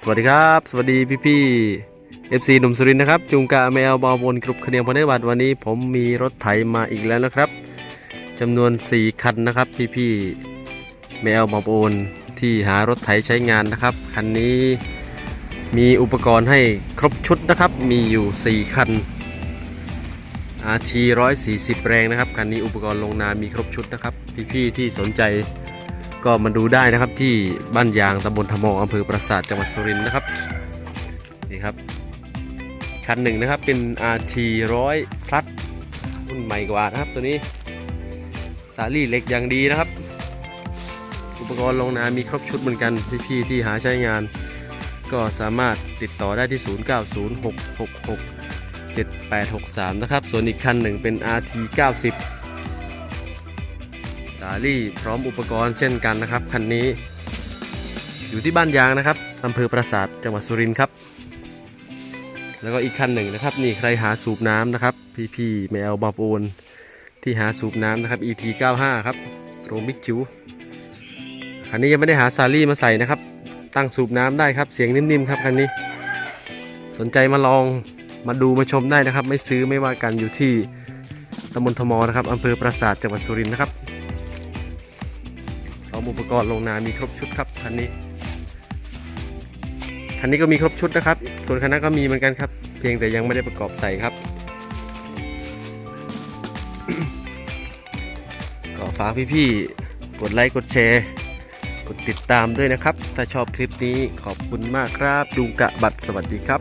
สวัสดีครับ สวัสดีพี่พี่เอฟซีหนุ่มสุรินนะครับ จุงกะแมวบอบนกรุบคเนียงพนวัตวันนี้ผมมีรถไถมาอีกแล้วนะครับจำนวน 4 คันนะครับ พี่พี่แมวบอบนที่หารถไถใช้งานนะครับ คันนี้มีอุปกรณ์ให้ครบชุดนะครับ มีอยู่ 4 คัน RT 140 แรงนะครับ คันนี้อุปกรณ์ลงนามีครบชุดนะครับ พี่พี่ๆที่สนใจ ก็มาดูได้นะครับที่บ้านยางตำบลทมองอำเภอปราสาทจังหวัดสุรินทร์นะครับนี่ครับคันหนึ่งนะครับเป็น RT 100 plus รุ่นใหม่กว่านะครับตัวนี้สาลี่เหล็กอย่างดีนะครับ อุปกรณ์ลงนามีครบชุดเหมือนกันพี่ๆที่หาใช้งาน ก็สามารถติดต่อได้ที่ 090666 7863 นะครับ ส่วนอีกคันหนึ่งเป็น RT 90 สาลี่พร้อมอุปกรณ์เช่นกันนะครับคันนี้อยู่ที่บ้านยางนะครับอำเภอปราสาทจังหวัดสุรินทร์ครับ แล้วก็อีกคันหนึ่งนะครับ นี่ใครหาสูบน้ำนะครับพี่พี่แมวบาปูนที่หาสูบน้ำนะครับ ET 95ครับโรงบิ๊กจิวคันนี้ยังไม่ได้หาซาลี่มาใส่นะครับ ตั้งสูบน้ำได้ครับเสียงนิ่มๆครับคันนี้ สนใจมาลองมาดูมาชมได้นะครับ ไม่ซื้อไม่ว่ากันอยู่ที่ตำบลทมนะครับอำเภอปราสาทจังหวัดสุรินทร์นะครับ พร้อมอุปกรณ์ลงนา มีครบชุดครับคันนี้คันนี้ก็มีครบชุดนะครับ ส่วนคันนั้นก็มีเหมือนกันครับ เพียงแต่ยังไม่ได้ประกอบใส่ครับ ก็ฝากพี่ๆ กดไลค์ กดแชร์ กดติดตามด้วยนะครับ ถ้าชอบคลิปนี้ขอบคุณมากครับจุงกะบัตรสวัสดีครับ